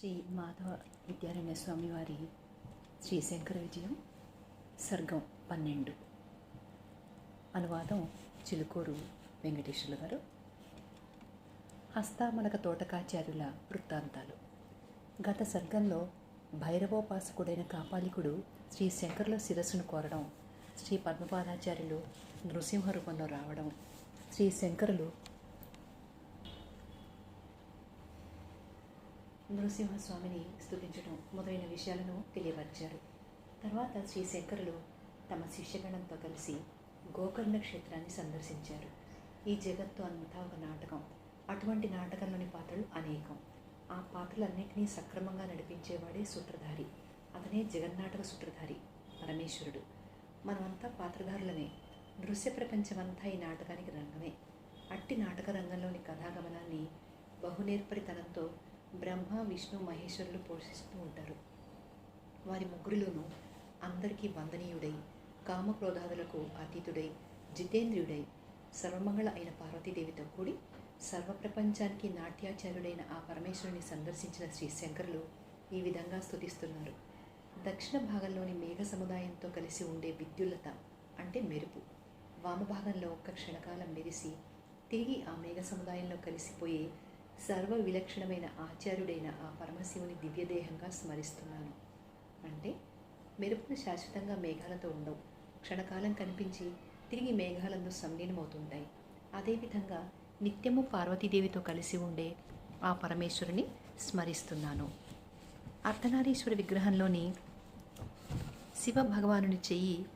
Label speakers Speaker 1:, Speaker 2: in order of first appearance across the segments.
Speaker 1: శ్రీ మాధవ విద్యారణ్య స్వామి వారి శ్రీ శంకర విజయం సర్గం పన్నెండు. అనువాదం చిలుకూరు వెంకటేశ్వరులు గారు. హస్తామలక తోటకాచార్యుల వృత్తాంతాలు. గత సర్గంలో భైరవోపాసకుడైన కాపాలికుడు శ్రీ శంకరుల శిరస్సును కోరడం శ్రీ పద్మపాదాచార్యులు నృసింహ రూపంలో రావడం శ్రీ శంకరులు నృసింహస్వామిని స్థుతించడం మొదలైన విషయాలను తెలియపరిచారు. తర్వాత శ్రీ శంకరులు తమ శిష్యగణంతో కలిసి గోకర్ణ క్షేత్రాన్ని సందర్శించారు. ఈ జగత్తు అంతా ఒక నాటకం. అటువంటి నాటకంలోని పాత్రలు అనేకం. ఆ పాత్రలన్నింటినీ సక్రమంగా నడిపించేవాడే సూత్రధారి. అతనే జగన్నాటక సూత్రధారి పరమేశ్వరుడు. మనమంతా పాత్రధారులమే. దృశ్య ప్రపంచమంతా ఈ నాటకానికి రంగమే. అట్టి నాటక రంగంలోని కథాగమనాన్ని బహునేర్పరితనంతో బ్రహ్మ విష్ణు మహేశ్వరులు పోషిస్తూ ఉంటారు. వారి ముగ్గురిలోనూ అందరికీ వందనీయుడై కామక్రోధాదులకు అతీతుడై జితేంద్రియుడై సర్వమంగళ అయిన పార్వతీదేవితో కూడి సర్వప్రపంచానికి నాట్యాచార్యుడైన ఆ పరమేశ్వరుని సందర్శించిన శ్రీ శంకరులు ఈ విధంగా స్తుతిస్తున్నారు. దక్షిణ భాగంలోని మేఘ సముదాయంతో కలిసి ఉండే విద్యుల్లత అంటే మెరుపు. వామభాగంలో ఒక్క క్షణకాలం మెరిసి తిరిగి ఆ మేఘ సముదాయంలో కలిసిపోయే సర్వ విలక్షణమైన ఆచార్యుడైన ఆ పరమశివుని దివ్యదేహంగా స్మరిస్తున్నాను. అంటే మెరుపులు శాశ్వతంగా మేఘాలతో ఉండవు. క్షణకాలం కనిపించి తిరిగి మేఘాలందు సంలీనమవుతుంటాయి అదేవిధంగా నిత్యము పార్వతీదేవితో కలిసి ఉండే ఆ పరమేశ్వరుని స్మరిస్తున్నాను. అర్ధనారీశ్వర విగ్రహంలోని శివ భగవానుని చెయ్యి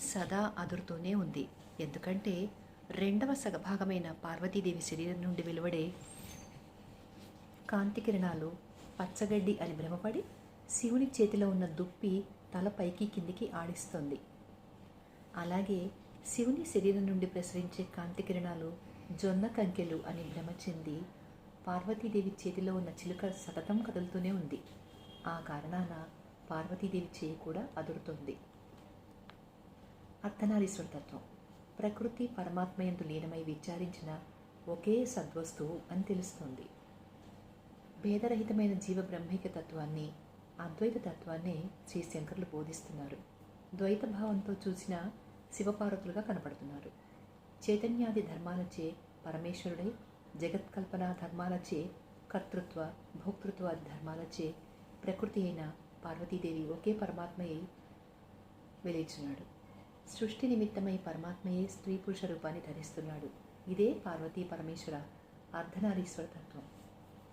Speaker 1: సదా అదురుతూనే ఉంది. ఎందుకంటే రెండవ సగభాగమైన పార్వతీదేవి శరీరం నుండి వెలువడే కాంతి కిరణాలు పచ్చగడ్డి అని భ్రమపడి శివుని చేతిలో ఉన్న దుప్పి తల పైకి కిందికి ఆడిస్తుంది. అలాగే శివుని శరీరం నుండి ప్రసరించే కాంతి కిరణాలు జొన్న కంకెలు అని భ్రమ చెంది పార్వతీదేవి చేతిలో ఉన్న చిలుక సతతం కదులుతూనే ఉంది. ఆ కారణాన పార్వతీదేవి చేయి కూడా అదురుతుంది. అర్ధనారీశ్వర తత్వం. ప్రకృతి పరమాత్మయందు లీనమై విచారించిన ఒకే సద్వస్తువు అని తెలుస్తుంది. భేదరహితమైన జీవ బ్రహ్మిక తత్వాన్ని అద్వైత తత్వాన్ని శ్రీశంకర్లు బోధిస్తున్నారు. ద్వైత భావంతో చూసిన శివపార్వతులుగా కనపడుతున్నారు. చైతన్యాది ధర్మాలచే పరమేశ్వరుడై జగత్కల్పన ధర్మాలచే కర్తృత్వ భోక్తృత్వ ధర్మాలచే ప్రకృతి అయిన పార్వతీదేవి ఒకే పరమాత్మయే వెలిచున్నాడు. సృష్టి నిమిత్తమై పరమాత్మయే స్త్రీ పురుష రూపాన్ని ధరిస్తున్నాడు. ఇదే పార్వతీ పరమేశ్వర అర్ధనారీశ్వర తత్వం.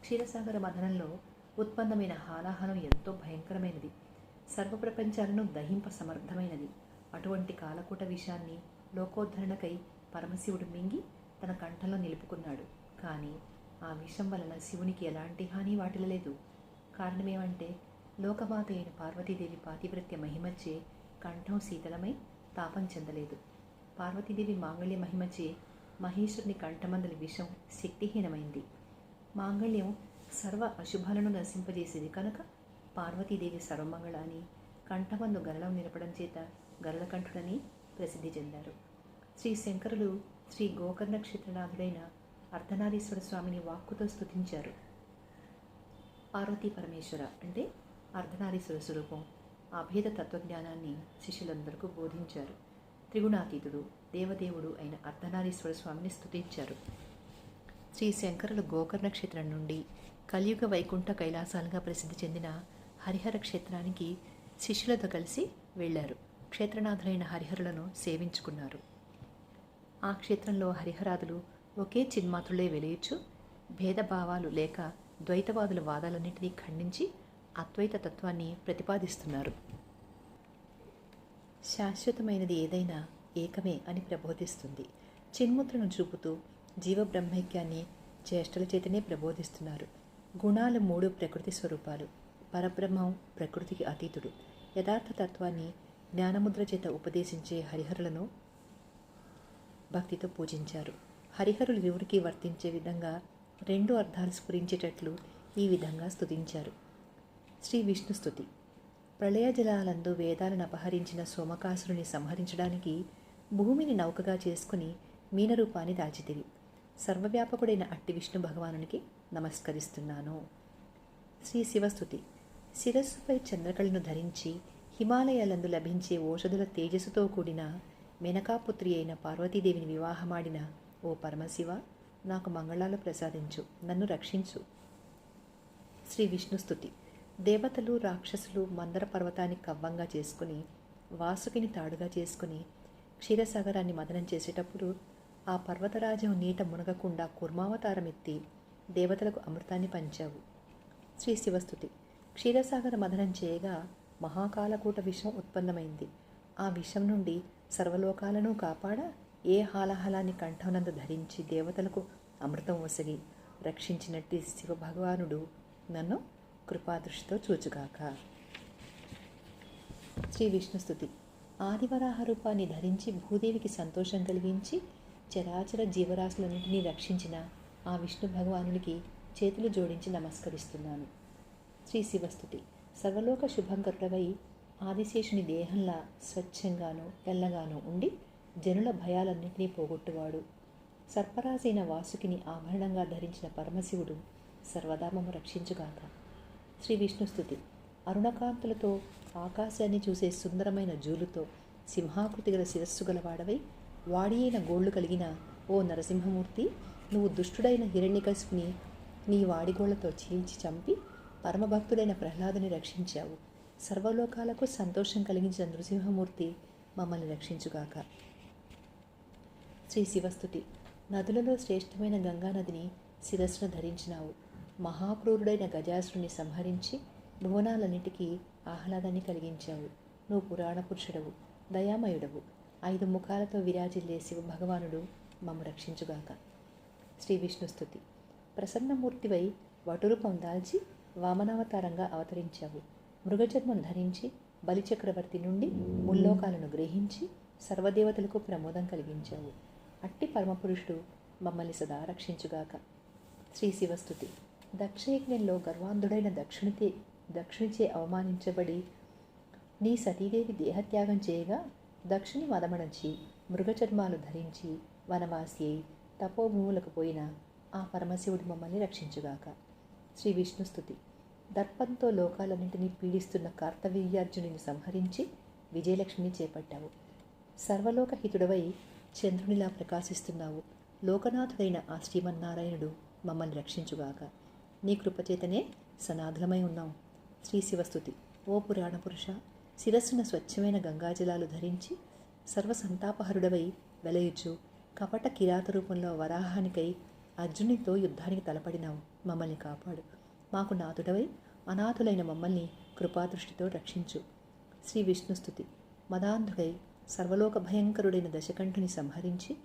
Speaker 1: క్షీరసాగర మథనంలో ఉత్పన్నమైన హాలాహలం ఎంతో భయంకరమైనది. సర్వప్రపంచాలను దహింప సమర్థమైనది. అటువంటి కాలకూట విషాన్ని లోకోద్ధరణకై పరమశివుడు మింగి తన కంఠంలో నిలుపుకున్నాడు. కానీ ఆ విషం వలన శివునికి ఎలాంటి హాని వాటిల్లలేదు. కారణమేమంటే లోకమాత అయిన పార్వతీదేవి పాతివ్రత్య మహిమచే కంఠం శీతలమై తాపం చెందలేదు. పార్వతీదేవి మాంగళ్య మహిమచే మహేశ్వరుని కంఠమందలి విషం శక్తిహీనమైంది. మాంగళ్యం సర్వ అశుభాలను నశింపజేసేది కనుక పార్వతీదేవి సర్వమంగళ అని కంఠమందు గరళం నిలపడం చేత గరళకంఠుడని ప్రసిద్ధి చెందారు. శ్రీ శంకరులు శ్రీ గోకర్ణ క్షేత్రనాథుడైన అర్ధనారీశ్వర స్వామిని వాక్కుతో స్థుతించారు పార్వతీ పరమేశ్వర అంటే అర్ధనారీశ్వర స్వరూపం అభేద తత్వజ్ఞానాన్ని శిష్యులందరికీ బోధించారు. త్రిగుణాతీతుడు దేవదేవుడు అయిన అర్ధనారీశ్వర స్వామిని స్థుతించారు శ్రీ శంకరులు గోకర్ణ క్షేత్రం నుండి కలియుగ వైకుంఠ కైలాసాలుగా ప్రసిద్ధి చెందిన హరిహర క్షేత్రానికి శిష్యులతో కలిసి వెళ్ళారు. క్షేత్రనాథులైన హరిహరులను సేవించుకున్నారు. ఆ క్షేత్రంలో హరిహరాదులు ఒకే చిన్మాత్రులే వెలియచ్చు భేదభావాలు లేక ద్వైతవాదుల వాదాలన్నింటినీ ఖండించి అద్వైత తత్వాన్ని ప్రతిపాదిస్తున్నారు. శాశ్వతమైనది ఏదైనా ఏకమే అని ప్రబోధిస్తుంది. చిన్ముద్రను చూపుతూ జీవబ్రహ్మైక్యాన్ని చేష్టల చేతనే ప్రబోధిస్తున్నారు. గుణాలు మూడు ప్రకృతి స్వరూపాలు. పరబ్రహ్మం ప్రకృతికి అతీతుడు. యథార్థ తత్వాన్ని జ్ఞానముద్ర చేత ఉపదేశించే హరిహరులను భక్తితో పూజించారు. హరిహరులు దేవుడికి వర్తించే విధంగా రెండు అర్థాలు స్ఫురించేటట్లు ఈ విధంగా స్తుతించారు. శ్రీ విష్ణు స్తుతి. ప్రళయ జలాలందు వేదాలను అపహరించిన సోమకాసురుని సంహరించడానికి భూమిని నౌకగా చేసుకుని మీనరూపాన్ని దాచితివి. సర్వవ్యాపకుడైన అట్టి విష్ణు భగవానునికి నమస్కరిస్తున్నాను. శ్రీ శివస్థుతి శిరస్సుపై చంద్రకళను ధరించి హిమాలయాలందు లభించే ఓషధుల తేజస్సుతో కూడిన మెనకాపుత్రి అయిన పార్వతీదేవిని వివాహమాడిన ఓ పరమశివ నాకు మంగళాలు ప్రసాదించు నన్ను రక్షించు. శ్రీ విష్ణుస్థుతి దేవతలు రాక్షసులు మందర పర్వతాన్ని కవ్వంగా చేసుకుని వాసుకిని తాడుగా చేసుకుని క్షీరసాగరాన్ని మదనం చేసేటప్పుడు ఆ పర్వతరాజం నీట మునగకుండా కుర్మావతారమెత్తి దేవతలకు అమృతాన్ని పంచావు. శ్రీ శివస్థుతి. క్షీరసాగర మదనం చేయగా మహాకాలకూట విషం ఉత్పన్నమైంది. ఆ విషం నుండి సర్వలోకాలను కాపాడ ఏ హాలాహలాన్ని కంఠనందు ధరించి దేవతలకు అమృతం వసగి రక్షించినట్టి శివభగవానుడు నన్ను కృపాదృష్టితో చూచుగాక. శ్రీ విష్ణుస్తుతి ఆదివరాహ రూపాన్ని ధరించి భూదేవికి సంతోషం కలిగించి చరాచర జీవరాశులన్నింటినీ రక్షించిన ఆ విష్ణు భగవానునికి చేతులు జోడించి నమస్కరిస్తున్నాను. శ్రీ శివస్థుతి. సర్వలోక శుభంకరుడవై ఆదిశేషుని దేహంలా స్వచ్ఛంగాను తెల్లగాను ఉండి జనుల భయాలన్నింటినీ పోగొట్టువాడు. సర్పరాజైన వాసుకిని ఆభరణంగా ధరించిన పరమశివుడు సర్వధామము రక్షించుగాక. శ్రీ విష్ణుస్థుతి అరుణకాంతులతో ఆకాశాన్ని చూసే సుందరమైన జూలుతో సింహాకృతి గల శిరస్సు గలవాడవై వాడి అయిన గోళ్ళు కలిగిన ఓ నరసింహమూర్తి నువ్వు దుష్టుడైన హిరణ్యకశిపుని నీ వాడిగోళ్ళతో చీల్చి చంపి పరమభక్తుడైన ప్రహ్లాదుని రక్షించావు. సర్వలోకాలకు సంతోషం కలిగించిన నృసింహమూర్తి మమ్మల్ని రక్షించుగాక. శ్రీ శివస్థుతి నదులలో శ్రేష్టమైన గంగానదిని శిరస్సును ధరించినావు. మహాక్రూరుడైన గజాసురుని సంహరించి భువనాలన్నిటికీ ఆహ్లాదాన్ని కలిగించావు. నువ్వు పురాణ పురుషుడవు దయామయుడవు. ఐదు ముఖాలతో విరాజిల్లే శివ భగవానుడు మమ్ము రక్షించుగాక. శ్రీ విష్ణు స్థుతి ప్రసన్నమూర్తివై వటురూపం దాల్చి వామనావతారంగా అవతరించావు. మృగజన్మం ధరించి బలిచక్రవర్తి నుండి ముల్లోకాలను గ్రహించి సర్వదేవతలకు ప్రమోదం కలిగించావు. అట్టి పరమపురుషుడు మమ్మల్ని సదా రక్షించుగాక. శ్రీ శివస్థుతి దక్షయజ్ఞంలో గర్వాంధుడైన దక్షిణితే దక్షిణిచే అవమానించబడి నీ సతీదేవి దేహత్యాగం చేయగా దక్షిణి మదమణచి మృగచర్మాలు ధరించి వనవాసి అయి తపోభూములకు పోయిన ఆ పరమశివుడు మమ్మల్ని రక్షించుగాక. శ్రీ విష్ణుస్థుతి దర్పంతో లోకాలన్నింటినీ పీడిస్తున్న కార్తవీర్యార్జునుని సంహరించి విజయలక్ష్మిని చేపట్టావు. సర్వలోక హితుడవై చంద్రునిలా ప్రకాశిస్తున్నావు. లోకనాథుడైన ఆ శ్రీమన్నారాయణుడు మమ్మల్ని రక్షించుగాక. నీ కృపచేతనే సనాథులమై ఉన్నాం. శ్రీ శివస్థుతి. ఓ పురాణ పురుష శిరస్సున స్వచ్ఛమైన గంగాజలాలు ధరించి సర్వసంతాపహరుడవై వెలయుచు. కపట కిరాత రూపంలో వరాహానికై అర్జునితో యుద్ధానికి తలపడినావు మమ్మల్ని కాపాడు. మాకు నాథుడవై అనాథులైన మమ్మల్ని కృపాదృష్టితో రక్షించు. శ్రీ విష్ణుస్థుతి మదాంధుడై సర్వలోక భయంకరుడైన దశకంఠుని సంహరించి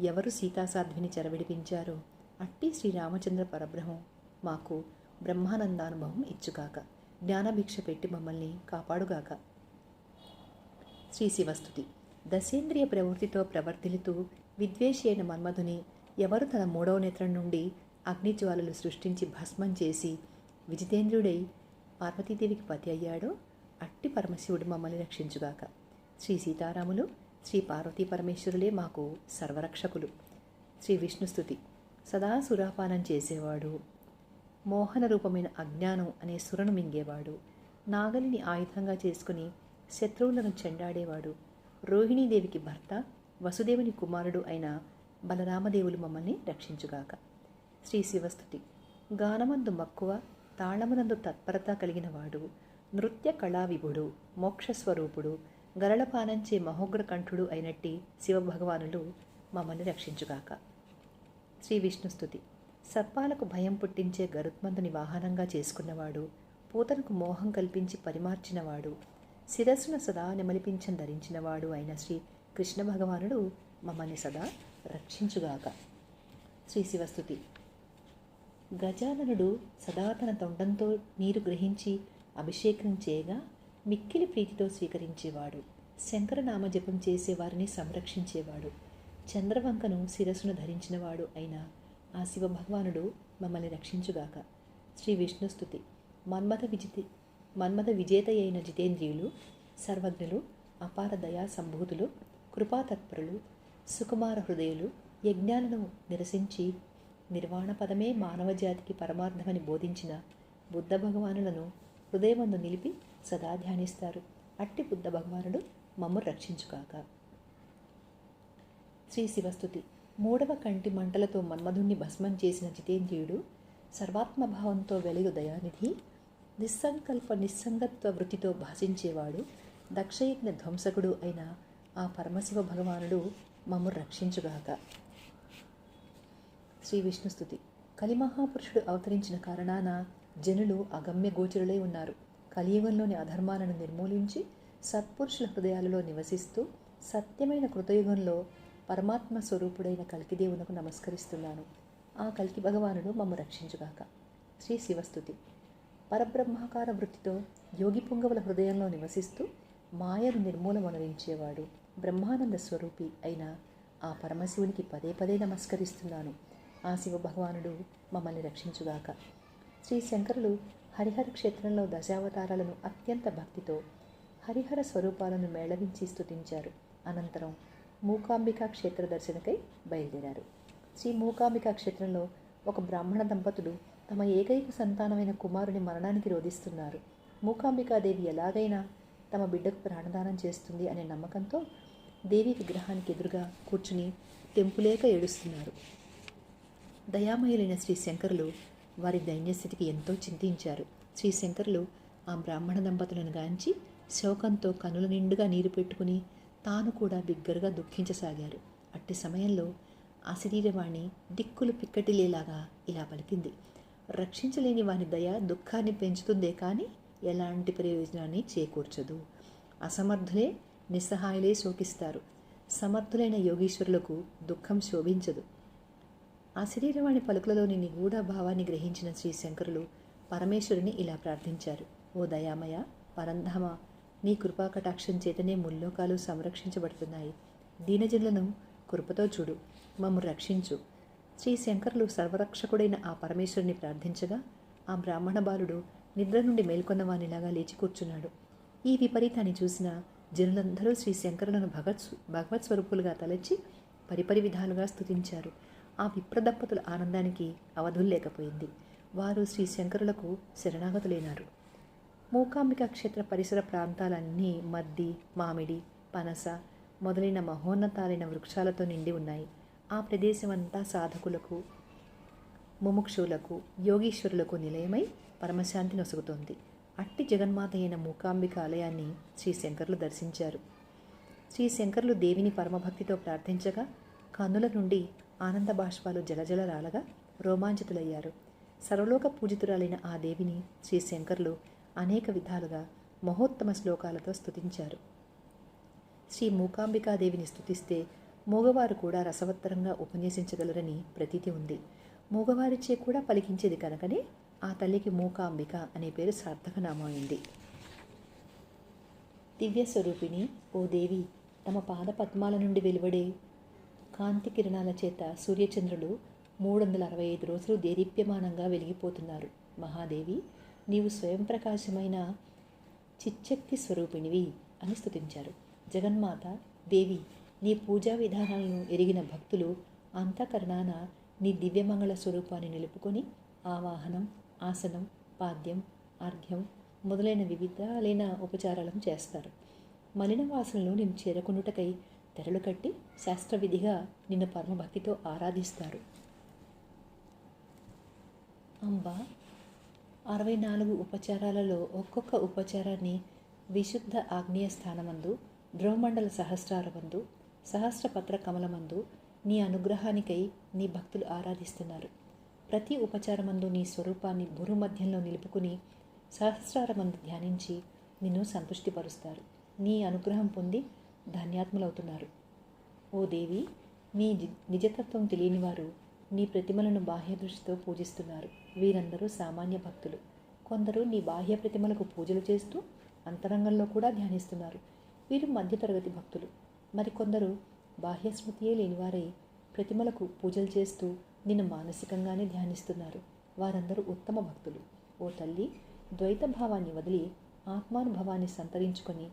Speaker 1: ఎవరు సీతాసాధ్విని చెరవిడిపించారో అట్టి శ్రీరామచంద్ర పరబ్రహ్మం మాకు బ్రహ్మానందానుభవం ఇచ్చుగాక. జ్ఞానభిక్ష పెట్టి మమ్మల్ని కాపాడుగాక. శ్రీ శివస్థుతి దశేంద్రియ ప్రవృత్తితో ప్రవర్తిల్లుతూ విద్వేషి అయిన మన్మధుని ఎవరు తన మూడవ నేత్రం నుండి అగ్నిజ్వాలలు సృష్టించి భస్మం చేసి విజితేంద్రుడై పార్వతీదేవికి పతి అయ్యాడో అట్టి పరమశివుడు మమ్మల్ని రక్షించుగాక. శ్రీ సీతారాములు శ్రీ పార్వతీ పరమేశ్వరులే మాకు సర్వరక్షకులు. శ్రీ విష్ణుస్థుతి సదా సురాపానం చేసేవాడు. మోహన రూపమైన అజ్ఞానం అనే సురను మింగేవాడు. నాగలిని ఆయుధంగా చేసుకుని శత్రువులను చెండాడేవాడు. రోహిణీదేవికి భర్త వసుదేవుని కుమారుడు అయిన బలరామదేవులు మమ్మల్ని రక్షించుగాక. శ్రీ శివస్థుతి. గానమందు మక్కువ తాళమునందు తత్పరత కలిగిన వాడు నృత్య కళావిభుడు మోక్షస్వరూపుడు గరళపానంచే మహోగ్రకంఠుడు అయినట్టి శివభగవానులు మమ్మల్ని రక్షించుగాక. శ్రీ విష్ణుస్థుతి సర్పాలకు భయం పుట్టించే గరుత్మంతుని వాహనంగా చేసుకున్నవాడు పూతలకు మోహం కల్పించి పరిమార్చినవాడు శిరస్సును సదా నెమలిపించం ధరించినవాడు అయిన శ్రీ కృష్ణ భగవానుడు మమ్మల్ని సదా రక్షించుగాక. శ్రీ శివస్థుతి. గజాననుడు సదా తన తొండంతో నీరు గ్రహించి అభిషేకం చేయగా మిక్కిలి ప్రీతితో స్వీకరించేవాడు. శంకరనామ జపం చేసే వారిని సంరక్షించేవాడు. చంద్రవంకను శిరస్సును ధరించినవాడు అయిన ఆ శివ భగవానుడు మమ్మల్ని రక్షించుగాక. శ్రీ విష్ణుస్థుతి. మన్మథ విజితి మన్మథ విజేత అయిన జితేంద్రియులు సర్వజ్ఞులు అపార దయా సంభూతులు కృపాతత్పరులు సుకుమార హృదయులు యజ్ఞాలను నిరసించి నిర్వాణ పదమే మానవజాతికి పరమార్థమని బోధించిన బుద్ధ భగవానులను హృదయమందు నిలిపి సదా ధ్యానిస్తారు. అట్టి బుద్ధ భగవానుడు మమ్ము రక్షించుగాక. శ్రీ శివస్థుతి మూడవ కంటి మంటలతో మన్మధుణ్ణి భస్మం చేసిన జితేంద్రియుడు సర్వాత్మభావంతో వెలుగు దయానిధి నిస్సంకల్ప నిస్సంగత్వ వృత్తితో భాషించేవాడు దక్షయజ్ఞ ధ్వంసకుడు అయిన ఆ పరమశివ భగవానుడు మమ్ము రక్షించుగాక. శ్రీ విష్ణుస్థుతి కలిమహాపురుషుడు అవతరించిన కారణాన జనులు అగమ్య గోచరులై ఉన్నారు. కలియుగంలోని అధర్మాలను నిర్మూలించి సత్పురుషుల హృదయాలలో నివసిస్తూ సత్యమైన కృతయుగంలో పరమాత్మ స్వరూపుడైన కల్కిదేవునకు నమస్కరిస్తున్నాను. ఆ కల్కి భగవానుడు మమ్ము రక్షించుగాక. శ్రీ శివస్థుతి పరబ్రహ్మాకార వృత్తితో యోగి పొంగవల హృదయంలో నివసిస్తూ మాయను నిర్మూలమనరించేవాడు బ్రహ్మానంద స్వరూపి అయిన ఆ పరమశివునికి పదే పదే నమస్కరిస్తున్నాను. ఆ శివ భగవానుడు మమ్మల్ని రక్షించుగాక. శ్రీ శంకరులు హరిహర క్షేత్రంలో దశావతారాలను అత్యంత భక్తితో హరిహర స్వరూపాలను మేళవించి స్తుతించారు. అనంతరం మూకాంబికా క్షేత్ర దర్శనకై బయలుదేరారు. శ్రీ మూకాంబికా క్షేత్రంలో ఒక బ్రాహ్మణ దంపతులు తమ ఏకైక సంతానమైన కుమారుని మరణానికి రోధిస్తున్నారు. మూకాంబికాదేవి ఎలాగైనా తమ బిడ్డకు ప్రాణదానం చేస్తుంది అనే నమ్మకంతో దేవి విగ్రహానికి ఎదురుగా కూర్చుని తెంపులేక ఏడుస్తున్నారు. దయామయులైన శ్రీ శంకరులు వారి దైన్యస్థితికి ఎంతో చింతించారు. శ్రీ శంకరులు ఆ బ్రాహ్మణ దంపతులను గాంచి శోకంతో కనుల నిండుగా నీరు పెట్టుకుని తాను కూడా బిగ్గరగా దుఃఖించసాగారు. అట్టి సమయంలో అశరీరవాణి దిక్కులు పిక్కటిలేలాగా ఇలా పలికింది. రక్షించలేని వాని దయ దుఃఖాన్ని పెంచుతుందే కానీ ఎలాంటి ప్రయోజనాన్ని చేకూర్చదు. అసమర్థులే నిస్సహాయులే శోకిస్తారు. సమర్థులైన యోగీశ్వరులకు దుఃఖం శోభించదు. ఆ శరీరవాణి పలుకులలోని నిగూఢ భావాన్ని గ్రహించిన శ్రీ శంకరులు పరమేశ్వరుని ఇలా ప్రార్థించారు. ఓ దయామయ పరంధామ నీ కృపాకటాక్షం చేతనే ముల్లోకాలు సంరక్షించబడుతున్నాయి. దీనజనులను కృపతో చూడు. మమ్ము రక్షించు. శ్రీ శంకరులు సర్వరక్షకుడైన ఆ పరమేశ్వరుని ప్రార్థించగా ఆ బ్రాహ్మణ బాలుడు నిద్ర నుండి మేల్కొన్నవానిలాగా లేచి కూర్చున్నాడు. ఈ విపరీతాన్ని చూసిన జనులందరూ శ్రీ శంకరులను భగత్ భగవత్ స్వరూపులుగా తలచి పరిపరి విధాలుగా స్తుతించారు. ఆ విప్రదంపతుల ఆనందానికి అవధులు లేకపోయింది. వారు శ్రీ శంకరులకు శరణాగతులైనారు. మూకాంబిక క్షేత్ర పరిసర ప్రాంతాలన్నీ మద్ది మామిడి పనస మొదలైన మహోన్నతాలైన వృక్షాలతో నిండి ఉన్నాయి. ఆ ప్రదేశమంతా సాధకులకు ముముక్షులకు యోగీశ్వరులకు నిలయమై పరమశాంతి నొసుగుతోంది. అట్టి జగన్మాత అయిన మూకాంబిక ఆలయాన్ని శ్రీ శంకర్లు దర్శించారు. శ్రీ శంకర్లు దేవిని పరమభక్తితో ప్రార్థించగా కన్నుల నుండి ఆనంద బాష్పాలు జలజల రాలగా రోమాంచితులయ్యారు. సర్వలోక పూజితురాలైన ఆ దేవిని శ్రీ శంకర్లు అనేక విధాలుగా మహోత్తమ శ్లోకాలతో స్తుతించారు. శ్రీ మూకాంబికాదేవిని స్థుతిస్తే మూగవారు కూడా రసవత్తరంగా ఉపన్యసించగలరని ప్రతీతి ఉంది. మూగవారిచే కూడా పలికించేది కనుకనే ఆ తల్లికి మూకాంబిక అనే పేరు సార్థకనామైంది దివ్య స్వరూపిణి ఓ దేవి తమ పాద పద్మాల నుండి వెలువడే కాంతి కిరణాల చేత సూర్యచంద్రులు మూడు వందల అరవై ఐదు రోజులు దేదీప్యమానంగా వెలిగిపోతున్నారు. మహాదేవి నీవు స్వయం ప్రకాశమైన చిచ్చక్తి స్వరూపిణివి అని స్తుతించారు. జగన్మాత దేవి నీ పూజా విధానాలను ఎరిగిన భక్తులు అంతఃకరణాన నీ దివ్యమంగళ స్వరూపాన్ని నిలుపుకొని ఆవాహనం ఆసనం పాద్యం అర్ఘ్యం మొదలైన వివిధాలైన ఉపచారాలను చేస్తారు. మలిన వాసనలు నిన్ను చేరకుండుటకై తెరలు కట్టి శాస్త్రవిధిగా నిన్ను పరమభక్తితో ఆరాధిస్తారు. అంబ అరవై నాలుగు ఉపచారాలలో ఒక్కొక్క ఉపచారాన్ని విశుద్ధ ఆగ్నేయ స్థానమందు ధ్రువమండల సహస్రారమందు సహస్రపత్ర కమలమందు నీ అనుగ్రహానికై నీ భక్తులు ఆరాధిస్తున్నారు. ప్రతి ఉపచారమందు నీ స్వరూపాన్ని భూమధ్యంలో నిలుపుకుని సహస్రారమందు ధ్యానించి నిన్ను సంతుష్టిపరుస్తారు. నీ అనుగ్రహం పొంది ధన్యాత్ములవుతున్నారు. ఓ దేవి నీ నిజతత్వం తెలియని వారు నీ ప్రతిమలను బాహ్య దృష్టితో పూజిస్తున్నారు. వీరందరూ సామాన్య భక్తులు. కొందరు నీ బాహ్య ప్రతిమలకు పూజలు చేస్తూ అంతరంగంలో కూడా ధ్యానిస్తున్నారు. వీరు మధ్యతరగతి భక్తులు. మరికొందరు బాహ్య స్మృతియే లేనివారై ప్రతిమలకు పూజలు చేస్తూ నిన్ను మానసికంగానే ధ్యానిస్తున్నారు. వారందరూ ఉత్తమ భక్తులు. ఓ తల్లి ద్వైత భావాన్ని వదిలి ఆత్మానుభవాన్ని సంతరించుకొని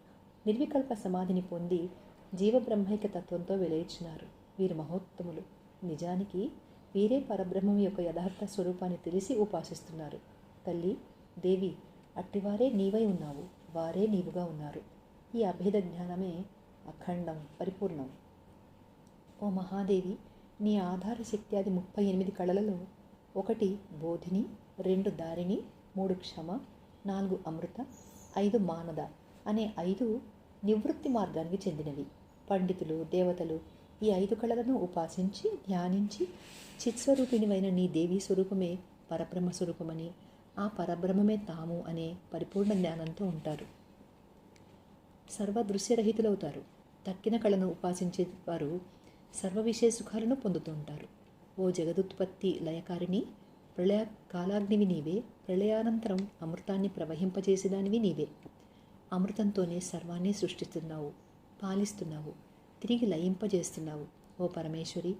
Speaker 1: నిర్వికల్ప సమాధిని పొంది జీవబ్రహ్మైక తత్వంతో వెలయించినారు వీరు మహోత్తములు. నిజానికి వీరే పరబ్రహ్మం యొక్క యథార్థ స్వరూపాన్ని తెలిసి ఉపాసిస్తున్నారు. తల్లి దేవి అట్టివారే నీవై ఉన్నావు. వారే నీవుగా ఉన్నారు. ఈ అభేద జ్ఞానమే అఖండం పరిపూర్ణం. ఓ మహాదేవి నీ ఆధార శక్తి అది ముప్పై ఎనిమిది కళలలో ఒకటి బోధిని రెండు దారిని మూడు క్షమ నాలుగు అమృత ఐదు మానద అనే ఐదు నివృత్తి మార్గానికి చెందినవి. పండితులు దేవతలు ఈ ఐదు కళలను ఉపాసించి ధ్యానించి చిత్స్వరూపిణివైన నీ దేవీ స్వరూపమే పరబ్రహ్మ స్వరూపమని ఆ పరబ్రహ్మమే తాము అనే పరిపూర్ణ జ్ఞానంతో ఉంటారు. సర్వదృశ్యరహితులవుతారు. తక్కిన కళను ఉపాసించే వారు సర్వ విషయ సుఖాలను పొందుతుంటారు ఓ జగదుత్పత్తి లయకారిణి ప్రళయ కాలాగ్నివి నీవే ప్రళయానంతరం అమృతాన్ని ప్రవహింపజేసేదానివి నీవే. అమృతంతోనే సర్వాన్ని సృష్టిస్తున్నావు పాలిస్తున్నావు తిరిగి లయింపజేస్తున్నావు. ఓ పరమేశ్వరి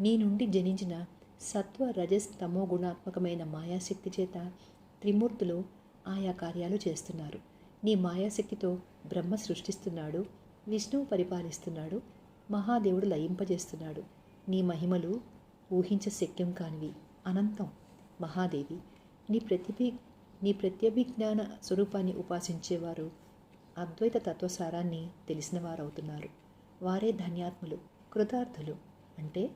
Speaker 1: నీ నుండి జనించిన సత్వ రజస్ తమో గుణాత్మకమైన మాయాశక్తి చేత త్రిమూర్తులు ఆయా కార్యాలు చేస్తున్నారు. నీ మాయాశక్తితో బ్రహ్మ సృష్టిస్తున్నాడు విష్ణువు పరిపాలిస్తున్నాడు. మహాదేవుడు లయింపజేస్తున్నాడు. నీ మహిమలు ఊహించ శక్యం కానివి. అనంతం మహాదేవి. నీ ప్రతిభి నీ ప్రత్యభిజ్ఞాన స్వరూపాన్ని ఉపాసించేవారు అద్వైత తత్వసారాన్ని తెలిసిన వారవుతున్నారు వారే ధన్యాత్ములు కృతార్థులు. అంటే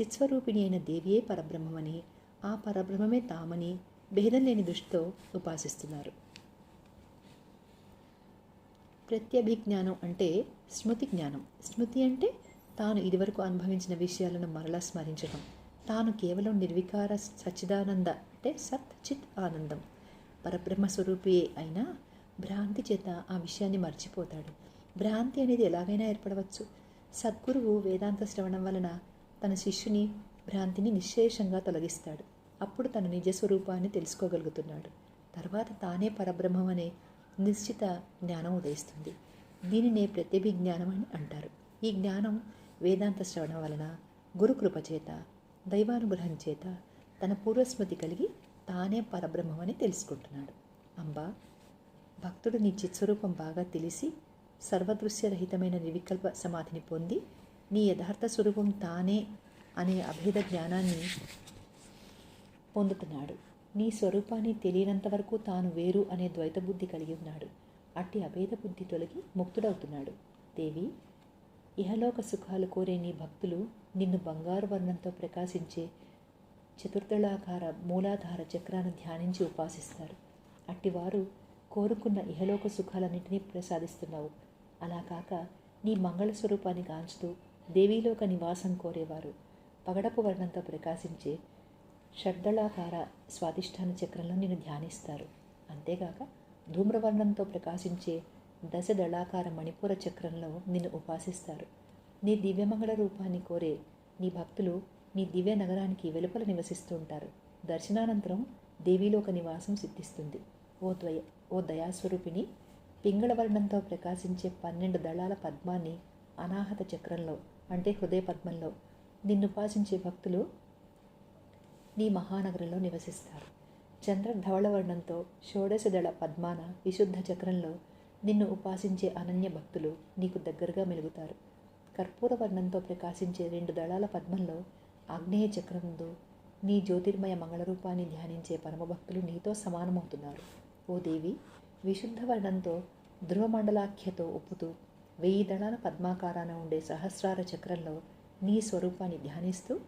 Speaker 1: చిత్స్వరూపిణి అయిన దేవియే పరబ్రహ్మమని ఆ పరబ్రహ్మమే తామని భేదం లేని దృష్టితో ఉపాసిస్తున్నారు. ప్రత్యభిజ్ఞానం అంటే స్మృతి జ్ఞానం. స్మృతి అంటే తాను ఇదివరకు అనుభవించిన విషయాలను మరలా స్మరించడం తాను కేవలం నిర్వికార సచ్చిదానంద అంటే సత్ చిత్ ఆనందం. పరబ్రహ్మ స్వరూపియే అయినా భ్రాంతి చేత ఆ విషయాన్ని మర్చిపోతాడు. భ్రాంతి అనేది ఎలాగైనా ఏర్పడవచ్చు. సద్గురువు వేదాంత శ్రవణం వలన తన శిష్యుని భ్రాంతిని నిశ్శేషంగా తొలగిస్తాడు. అప్పుడు తన నిజ స్వరూపాన్ని తెలుసుకోగలుగుతున్నాడు. తర్వాత తానే పరబ్రహ్మం అనే నిశ్చిత జ్ఞానం ఉదయిస్తుంది. దీనినే ప్రత్యభిజ్ఞానం అని అంటారు. ఈ జ్ఞానం వేదాంత శ్రవణం వలన గురుకృప చేత దైవానుగ్రహం చేత తన పూర్వస్మృతి కలిగి తానే పరబ్రహ్మమని తెలుసుకుంటున్నాడు. అంబా భక్తుడు నీ చిత్స్వరూపం బాగా తెలిసి సర్వదృశ్యరహితమైన నిర్వికల్ప సమాధిని పొంది నీ యథార్థ స్వరూపం తానే అనే అభేద జ్ఞానాన్ని పొందుతున్నాడు. నీ స్వరూపాన్ని తెలియనంత వరకు తాను వేరు అనే ద్వైత బుద్ధి కలిగి ఉన్నాడు. అట్టి అభేద బుద్ధి తొలగి ముక్తుడవుతున్నాడు. దేవి ఇహలోక సుఖాలు కోరే నీ భక్తులు నిన్ను బంగారు వర్ణంతో ప్రకాశించే చతుర్దళాకార మూలాధార చక్రాన్ని ధ్యానించి ఉపాసిస్తారు. అట్టివారు కోరుకున్న ఇహలోక సుఖాలన్నింటినీ ప్రసాదిస్తున్నావు. అలా కాక నీ మంగళ స్వరూపాన్ని కాంచుతూ దేవీలోక నివాసం కోరేవారు. పగడపు వర్ణంతో ప్రకాశించే షడ్దళాకార స్వాధిష్టాన చక్రంలో నిన్ను ధ్యానిస్తారు. అంతేగాక ధూమ్రవర్ణంతో ప్రకాశించే దశ దళాకార మణిపూర చక్రంలో నిన్ను ఉపాసిస్తారు. నీ దివ్యమంగళ రూపాన్ని కోరే నీ భక్తులు నీ దివ్య నగరానికి వెలుపల నివసిస్తూ ఉంటారు దర్శనానంతరం ఒక నివాసం సిద్ధిస్తుంది. ఓ ద్వయ ఓ దయాస్వరూపిణి పింగళ వర్ణంతో ప్రకాశించే పన్నెండు దళాల పద్మాన్ని అనాహత చక్రంలో అంటే హృదయ పద్మంలో నిన్నుపాసించే భక్తులు నీ మహానగరంలో నివసిస్తారు. చంద్ర ధవళవర్ణంతో షోడశదళ పద్మాన విశుద్ధ చక్రంలో నిన్ను ఉపాసించే అనన్య భక్తులు నీకు దగ్గరగా మెలుగుతారు. కర్పూర వర్ణంతో ప్రకాశించే రెండు దళాల పద్మంలో ఆగ్నేయ చక్రముందు నీ జ్యోతిర్మయ మంగళరూపాన్ని ధ్యానించే పరమభక్తులు నీతో సమానమవుతున్నారు. ఓ దేవి విశుద్ధ వర్ణంతో ధ్రువమండలాఖ్యతో ఒప్పుతూ వెయ్యి దళాల పద్మాకారాన ఉండే సహస్రార చక్రంలో నీ స్వరూపాన్ని ధ్యానిస్తూ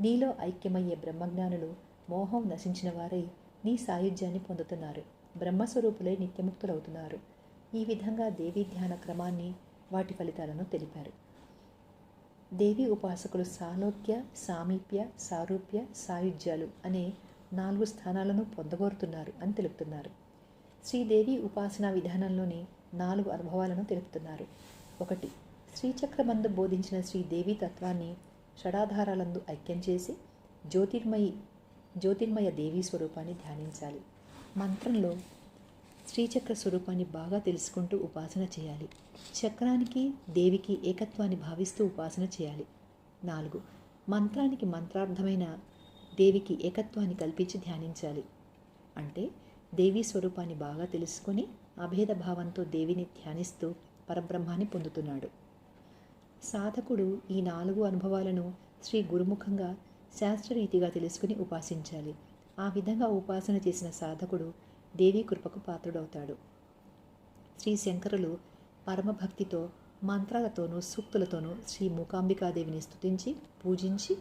Speaker 1: నీలో ఐక్యమయ్యే బ్రహ్మజ్ఞానులు మోహం నశించిన వారై నీ సాయుధ్యాన్ని పొందుతున్నారు. బ్రహ్మస్వరూపులై నిత్యముక్తులవుతున్నారు. ఈ విధంగా దేవీ ధ్యాన క్రమాన్ని వాటి ఫలితాలను తెలిపారు. దేవి ఉపాసకులు సాలోక్య సామీప్య సారూప్య సాయుధ్యాలు అనే నాలుగు స్థానాలను పొందగోరుతున్నారు అని తెలుపుతున్నారు. శ్రీదేవి ఉపాసనా విధానంలోని నాలుగు అనుభవాలను తెలుపుతున్నారు. ఒకటి శ్రీచక్రమందు బోధించిన శ్రీదేవి తత్వాన్ని షడాధారాలందు ఐక్యం చేసి జ్యోతిర్మయి జ్యోతిర్మయ దేవీ స్వరూపాన్ని ధ్యానించాలి. మంత్రంలో శ్రీచక్ర స్వరూపాన్ని బాగా తెలుసుకుంటూ ఉపాసన చేయాలి. చక్రానికి దేవికి ఏకత్వాన్ని భావిస్తూ ఉపాసన చేయాలి. నాలుగు మంత్రానికి మంత్రార్థమైన దేవికి ఏకత్వాన్ని కల్పించి ధ్యానించాలి. అంటే దేవీ స్వరూపాన్ని బాగా తెలుసుకొని అభేద భావంతో దేవిని ధ్యానిస్తూ పరబ్రహ్మాన్ని పొందుతున్నాడు. సాధకుడు ఈ నాలుగు అనుభవాలను శ్రీ గురుముఖంగా శాస్త్రరీతిగా తెలుసుకుని ఉపాసించాలి. ఆ విధంగా ఉపాసన చేసిన సాధకుడు దేవీ కృపకు పాత్రుడవుతాడు. శ్రీ శంకరులు పరమభక్తితో మంత్రాలతోనూ సూక్తులతోనూ శ్రీ మూకాంబికాదేవిని స్తుతించి పూజించి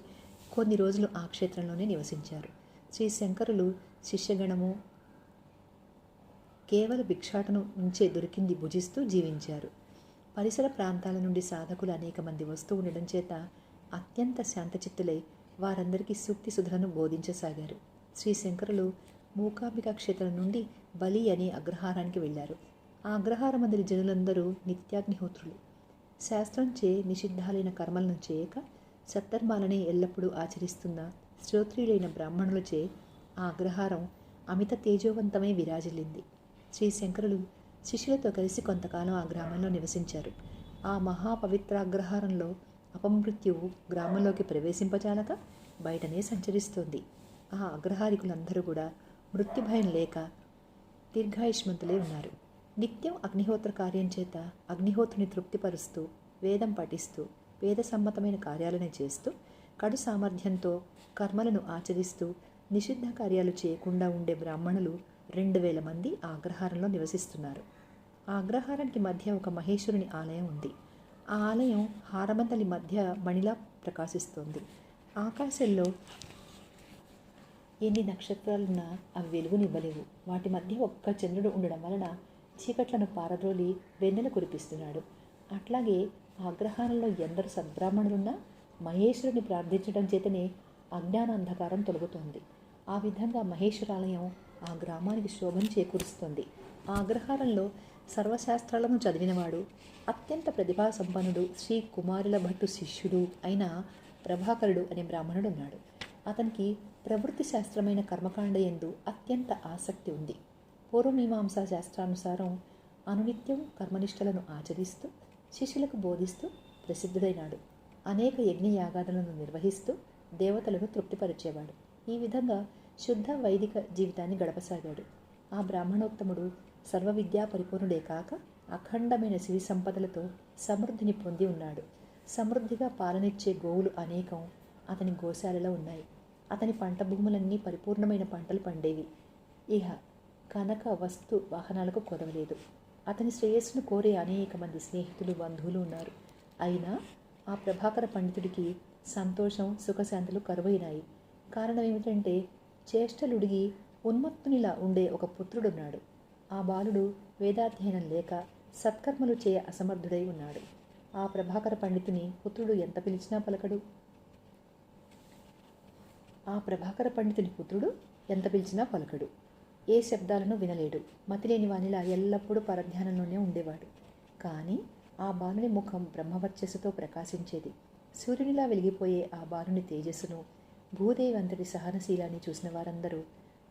Speaker 1: కొన్ని రోజులు ఆ క్షేత్రంలోనే నివసించారు. శ్రీ శంకరులు శిష్యగణము కేవల భిక్షాటను నుంచే దొరికింది భుజిస్తూ జీవించారు. పరిసర ప్రాంతాల నుండి సాధకులు అనేక మంది వస్తూ ఉండడం చేత అత్యంత శాంతచిత్తులై వారందరికీ సూక్తి సుధలను బోధించసాగారు. శ్రీ శంకరులు మూకాంబిక క్షేత్రం నుండి బలి అనే అగ్రహారానికి వెళ్ళారు. ఆ అగ్రహారం అందరి జనులందరూ నిత్యాగ్నిహోత్రులు. శాస్త్రంచే నిషిద్ధాలైన కర్మలను చేయక సత్తర్మాలని ఎల్లప్పుడూ ఆచరిస్తున్న శ్రోత్రియులైన బ్రాహ్మణులచే ఆ అగ్రహారం అమిత తేజోవంతమై విరాజిల్లింది. శ్రీ శంకరులు శిష్యులతో కలిసి కొంతకాలం ఆ గ్రామంలో నివసించారు. ఆ మహాపవిత్రాగ్రహారంలో అపమృత్యువు గ్రామంలోకి ప్రవేశింపజాలక బయటనే సంచరిస్తోంది. ఆ అగ్రహారికులందరూ కూడా మృత్యు భయం లేక దీర్ఘాయుష్మంతులే ఉన్నారు. నిత్యం అగ్నిహోత్ర కార్యం చేత అగ్నిహోత్రుని తృప్తిపరుస్తూ వేదం పఠిస్తూ వేద సమ్మతమైన కార్యాలను చేస్తూ కడు సామర్థ్యంతో కర్మలను ఆచరిస్తూ నిషిద్ధ కార్యాలు చేయకుండా ఉండే బ్రాహ్మణులు రెండు వేల మంది ఆ అగ్రహారంలో నివసిస్తున్నారు. ఆ అగ్రహారానికి మధ్య ఒక మహేశ్వరుని ఆలయం ఉంది. ఆ ఆలయం హారమంతలి మధ్య మణిలా ప్రకాశిస్తుంది. ఆకాశంలో ఎన్ని నక్షత్రాలున్నా అవి వెలుగునివ్వలేవు. వాటి మధ్య ఒక్క చంద్రుడు ఉండడం వలన చీకట్లను పారద్రోలి వెన్నెల కురిపిస్తున్నాడు. అట్లాగే ఆగ్రహారంలో ఎందరు సద్బ్రాహ్మణులున్నా మహేశ్వరుని ప్రార్థించడం చేతనే అజ్ఞాన అంధకారం తొలగుతోంది. ఆ విధంగా మహేశ్వరాలయం ఆ గ్రామానికి శోభను చేకూరుస్తుంది. ఆ అగ్రహారంలో సర్వశాస్త్రాలను చదివినవాడు అత్యంత ప్రతిభా సంపన్నుడు శ్రీ కుమారుల భట్టు శిష్యుడు అయిన ప్రభాకరుడు అనే బ్రాహ్మణుడు ఉన్నాడు అతనికి ప్రవృత్తి శాస్త్రమైన కర్మకాండ ఎందు అత్యంత ఆసక్తి ఉంది. పూర్వమీమాంసా శాస్త్రానుసారం అనునిత్యం కర్మనిష్టలను ఆచరిస్తూ శిష్యులకు బోధిస్తూ ప్రసిద్ధుడైనాడు. అనేక యజ్ఞయాగాదులను నిర్వహిస్తూ దేవతలను తృప్తిపరిచేవాడు. ఈ విధంగా శుద్ధ వైదిక జీవితాన్ని గడపసాగాడు. ఆ బ్రాహ్మణోత్తముడు సర్వ విద్యా పరిపూర్ణుడే కాక అఖండమైన సిరి సంపదలతో సమృద్ధిని పొంది ఉన్నాడు. సమృద్ధిగా పాలనిచ్చే గోవులు అనేకం అతని గోశాలలో ఉన్నాయి. అతని పంట భూములన్నీ పరిపూర్ణమైన పంటలు పండేవి. ఇహ కనక వస్తు వాహనాలకు కొదవలేదు. అతని శ్రేయస్సును కోరే అనేక మంది స్నేహితులు బంధువులు ఉన్నారు. అయినా ఆ ప్రభాకర పండితుడికి సంతోషం సుఖశాంతులు కరువైనాయి. కారణం ఏమిటంటే చేష్టలుడిగి ఉన్మత్తునిలా ఉండే ఒక పుత్రుడున్నాడు. ఆ బాలుడు వేదాధ్యయనం లేక సత్కర్మలు చేయ అసమర్థుడై ఉన్నాడు. ఆ ప్రభాకర పండితుని పుత్రుడు ఎంత పిలిచినా పలకడు. ఆ ప్రభాకర పండితుని పుత్రుడు ఎంత పిలిచినా పలకడు. ఏ శబ్దాలను వినలేడు. మతిలేని వానిలా ఎల్లప్పుడూ పరధ్యానంలోనే ఉండేవాడు. కానీ ఆ బాలుని ముఖం బ్రహ్మవర్చస్సుతో ప్రకాశించేది. సూర్యునిలా వెలిగిపోయే ఆ బాలుని తేజస్సును భూదేవి అంతటి సహనశీలాన్ని చూసిన వారందరూ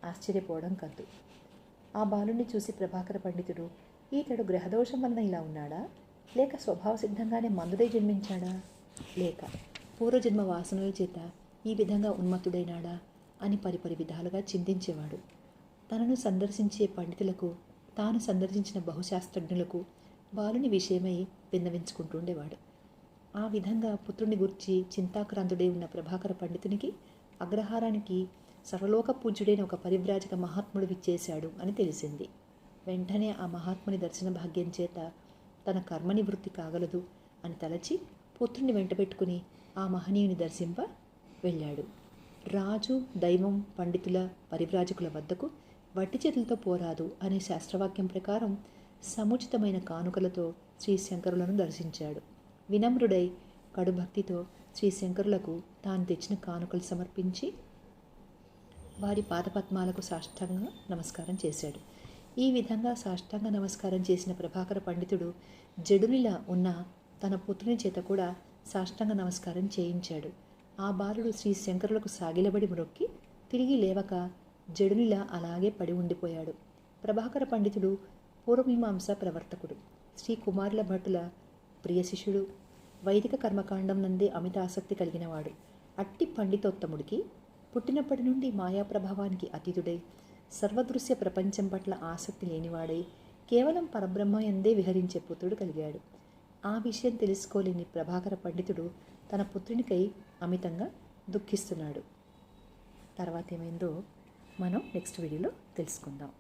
Speaker 1: ఆశ్చర్యపోవడం కద్దు ఆ బాలుని చూసి ప్రభాకర పండితుడు ఈతడు గ్రహదోషం వలన ఇలా ఉన్నాడా? లేక స్వభావ సిద్ధంగానే మందుడై జన్మించాడా? లేక పూర్వజన్మ వాసనల చేత ఈ విధంగా ఉన్మత్తుడైనాడా? అని పరిపరి విధాలుగా చింతించేవాడు. తనను సందర్శించే పండితులకు తాను సందర్శించిన బహుశాస్త్రజ్ఞులకు బాలుని విషయమై విన్నవించుకుంటుండేవాడు ఆ విధంగా పుత్రుని గుర్చి చింతాక్రాంతుడై ఉన్న ప్రభాకర పండితునికి అగ్రహారానికి సర్వలోక పూజ్యుడైన ఒక పరివ్రాజక మహాత్ముడు విచ్చేశాడు అని తెలిసింది. వెంటనే ఆ మహాత్ముని దర్శన భాగ్యం చేత తన కర్మనివృత్తి కాగలదు అని తలచి పుత్రుని వెంటబెట్టుకుని ఆ మహనీయుని దర్శింప వెళ్ళాడు. రాజు దైవం పండితుల పరివ్రాజకుల వద్దకు వట్టి చేతులతో పోరాదు అనే శాస్త్రవాక్యం ప్రకారం సముచితమైన కానుకలతో శ్రీ శంకరులను దర్శించాడు. వినమ్రుడై కడుభక్తితో శ్రీ శంకరులకు తాను తెచ్చిన కానుకలు సమర్పించి వారి పాదపద్మాలకు సాష్టాంగ నమస్కారం చేశాడు. ఈ విధంగా సాష్టాంగ నమస్కారం చేసిన ప్రభాకర పండితుడు జడునిలా ఉన్న తన పుత్రుని చేత కూడా సాష్టాంగ నమస్కారం చేయించాడు. ఆ బాలుడు శ్రీ శంకరులకు సాగిలబడి మ్రొక్కి తిరిగి లేవక జడునిలా అలాగే పడి ఉండిపోయాడు. ప్రభాకర పండితుడు పూర్వమీమాంస ప్రవర్తకుడు శ్రీ కుమారుల భట్టుల ప్రియ శిష్యుడు వైదిక కర్మకాండం నందే అమిత ఆసక్తి కలిగినవాడు. అట్టి పండితోత్తముడికి పుట్టినప్పటి నుండి మాయా ప్రభావానికి అతీతుడై సర్వదృశ్య ప్రపంచం పట్ల ఆసక్తి లేనివాడై కేవలం పరబ్రహ్మ ఎందే విహరించే పుత్రుడు కలిగాడు. ఆ విషయం తెలుసుకోలేని ప్రభాకర పండితుడు తన పుత్రునికై అమితంగా దుఃఖిస్తున్నాడు. తర్వాత ఏమైందో మనం నెక్స్ట్ వీడియోలో తెలుసుకుందాం.